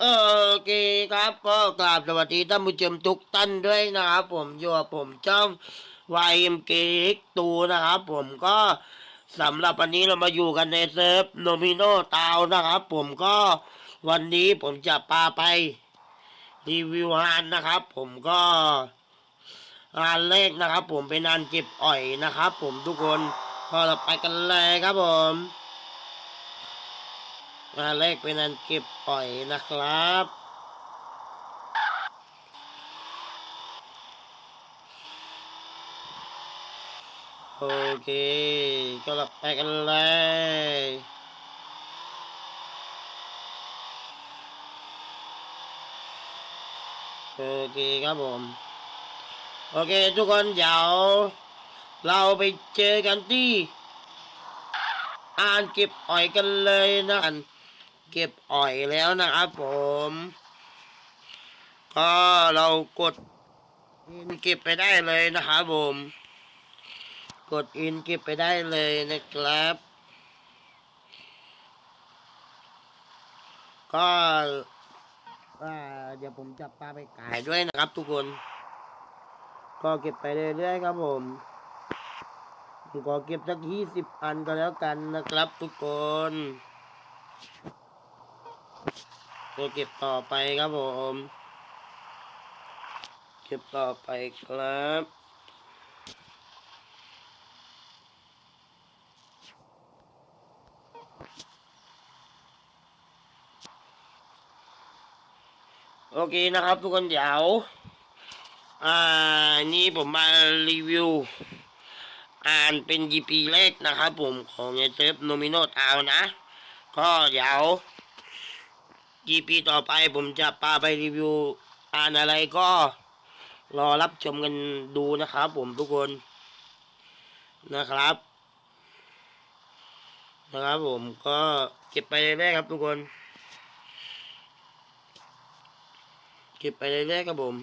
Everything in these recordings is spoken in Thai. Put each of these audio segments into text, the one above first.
โอเคครับก็กราบสวัสดีท่านผู้ชมทุกท่านด้วยนะครับ ผมอยู่กับผมจ้องวายเอ็มเกตูนะครับ ผมก็สำหรับวันนี้เรามาอยู่กันในเซิร์ฟโนมิโนตาวนะครับ ผมก็วันนี้ผมจะพาไปรีวิวงานนะครับ ผมก็งานแรกนะครับ ผมเป็นงานเก็บอ่อยนะครับ ผมทุกคนก็เราไปกันเลยครับผม งานแรกเป็นอันเก็บปล่อยนะครับ โอเค ก็เราไปกันเลยโอเคครับผม โอเค ทุกคนเดี๋ยวเราไปเจอกันที่อ่านเก็บอ่อยกันเลยนะอัน เก็บอ่อยแล้วนะครับผม ก็เรากดอินเก็บไปได้เลยนะครับผม กดอินเก็บไปได้เลยนะครับ ก็เดี๋ยวผมจะปลาไปขายด้วยนะครับทุกคน ก็เก็บไปเรื่อยๆครับผมผมขอเก็บสักยี่สิบอันก็แล้วกันนะครับทุกคน ก็เก็บต่อไปครับผม เก็บต่อไปครับโอเคนะครับทุกคนเดี๋ยว อ่า นี่ผมมารีวิว อ่านเป็น GP แรกนะครับผมของเซิฟโนมิโนทาวนะ ก็เดี๋ยว GP ต่อไปผมจะพาไปรีวิวอ่านอะไรก็รอรับชมกันดูนะครับผมทุกคนนะครับ นะครับผมก็เก็บไปเรื่อยๆครับทุกคน เก็บไปเรื่อยๆครับผม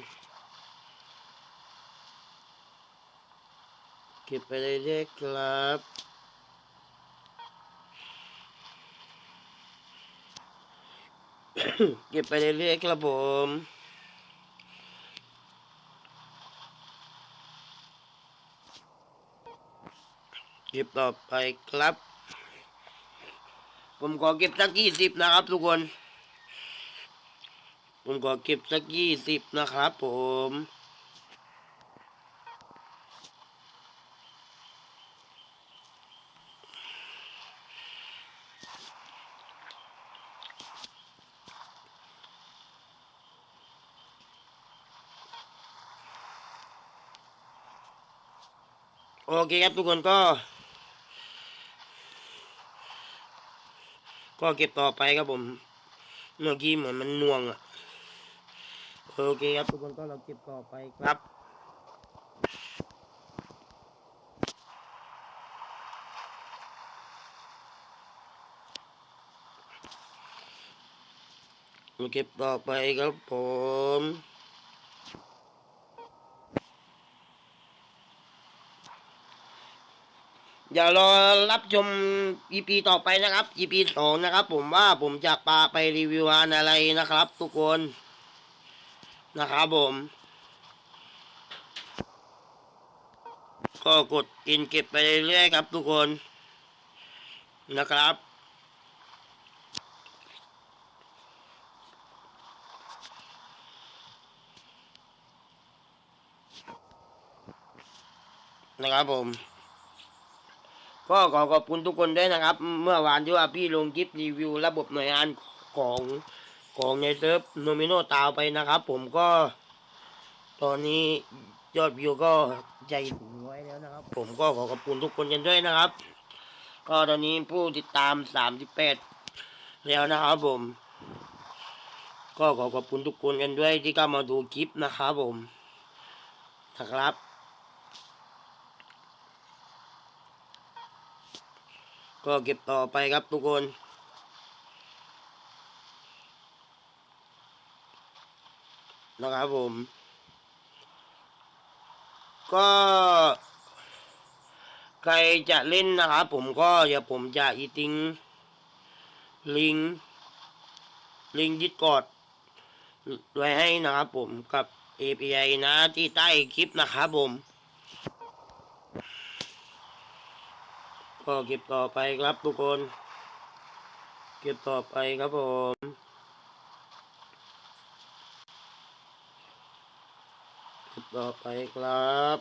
เก็บไปเรื่อยๆครับ เก็บไปเรื่อยๆครับผมเก็บต่อไปครับ ผมขอเก็บสักยี่สิบนะครับทุกคน ผมขอเก็บสักยี่สิบนะครับผม โอเคครับทุกคนก็ ก็เก็บต่อไปครับผมเมื่อกี้เหมือนมันน่วงอะโอเคครับทุกคนก็เราเก็บต่อไปครับเราเก็บต่อไปครับผม เดี๋ยวรอรับชม EP ต่อไปนะครับ EP สองนะครับผมว่าผมจะปาไปรีวิวงานอะไรนะครับ ทุกคนนะครับผม ก็กดอินเก็บไปเรื่อยๆครับ ทุกคนนะครับนะครับผม ก็ขอขอบคุณทุกคนด้วยนะครับ เมื่อวานที่ว่าพี่ลงคลิปรีวิว ระบบหน่วยงานของของในเซิร์ฟโนมิโนตาวไปนะครับ ผมก็ ตอนนี้ยอดวิวก็ใจถึงร้อยแล้วนะครับ ผมก็ขอขอบคุณทุกคนกันด้วยนะครับ ก็ตอนนี้ผู้ติดตามสามสิบแปดแล้วนะครับผม ก็ขอขอบคุณทุกคนกันด้วยที่เข้ามาดูคลิปนะครับผมนะครับ ก็เก็บต่อไปครับทุกคนนะครับผม ก็ใครจะเล่นนะครับผมก็เดี๋ยวผมจะอีติงลิงลิงก์ดิสกอดไว้ให้นะครับผมกับ API นะที่ใต้คลิปนะครับผม ก็เก็บต่อไปครับทุกคน เก็บต่อไปครับผมเก็บต่อไปครับ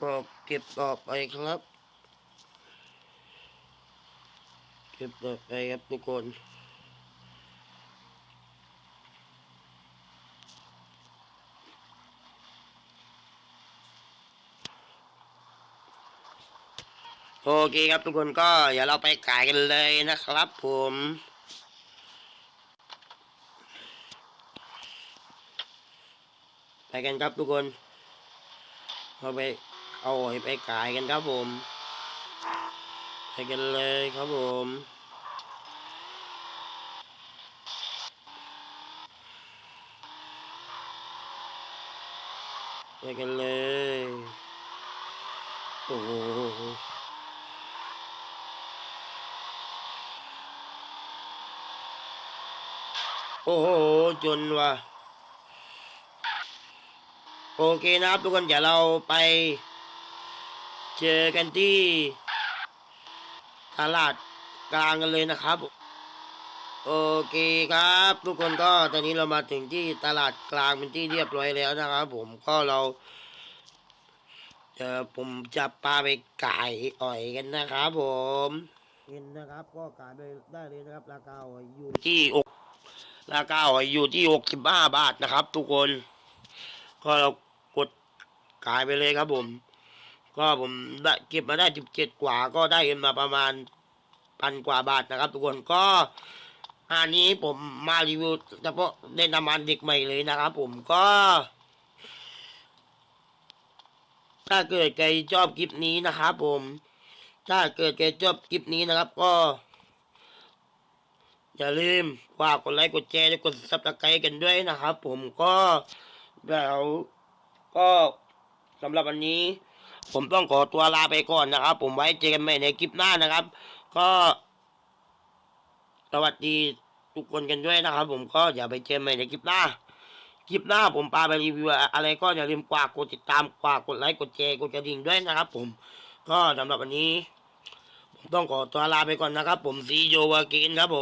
ก็เก็บต่อไปครับ เก็บต่อไปครับทุกคน โอเคครับทุกคนก็อย่าเราไปขายกันเลยนะครับผมไปกันครับทุกคนเอาไปเอาหอยไปขายกันครับผม ไปกันเลยครับผม ไปกันเลย โอ้ โหโอ้โห จนว่ะ โอเคนะครับทุกคนเดี๋ยวเราไป เจอกันที่ ตลาดกลางกันเลยนะครับ โอเคครับ ทุกคนก็ตอนนี้เรามาถึงที่ตลาดกลางเป็นที่เรียบร้อยแล้วนะครับ ผมก็เราเดี๋ยวผมจะปาไปไก่อ่อยกันนะครับผมเห็นนะครับ ก็ขายไปได้เลยนะครับ ราคาหอยอยู่ที่อก ราคาหอยอยู่ที่หกสิบห้าบาทนะครับ ทุกคน ก็เรากดขายไปเลยครับผม ก็ผมได้เก็บมาได้สิบเจ็ดกว่าก็ได้เงินมาประมาณพันกว่าบาทนะครับ ทุกคนก็อันนี้ผมมารีวิวเฉพาะในน้ำมันเด็กใหม่เลยนะครับ ผมก็ ถ้าเกิดใครชอบคลิปนี้นะครับ ผม ถ้าเกิดใครชอบคลิปนี้นะครับ ก็ อย่าลืมฝากกดไลค์กดแชร์และกดซับสไครต์กันด้วยนะครับ ผมก็เดี๋ยวก็สำหรับวันนี้ ผมต้องขอตัวลาไปก่อนนะครับ ผมไว้เจอกันใหม่ในคลิปหน้านะครับ ก็สวัสดีทุกคนกันด้วยนะครับ ผมก็อย่าไปเจอกันใหม่ในคลิปหน้าคลิปหน้าผมปาไปรีวิวอะไรก็อย่าลืมฝากกดติดตามฝากกดไลค์กดแชร์กดกระดิ่งด้วยนะครับ ผมก็สำหรับวันนี้ ผมต้องขอตัวลาไปก่อนนะครับ ผมซีโยวากินครับผม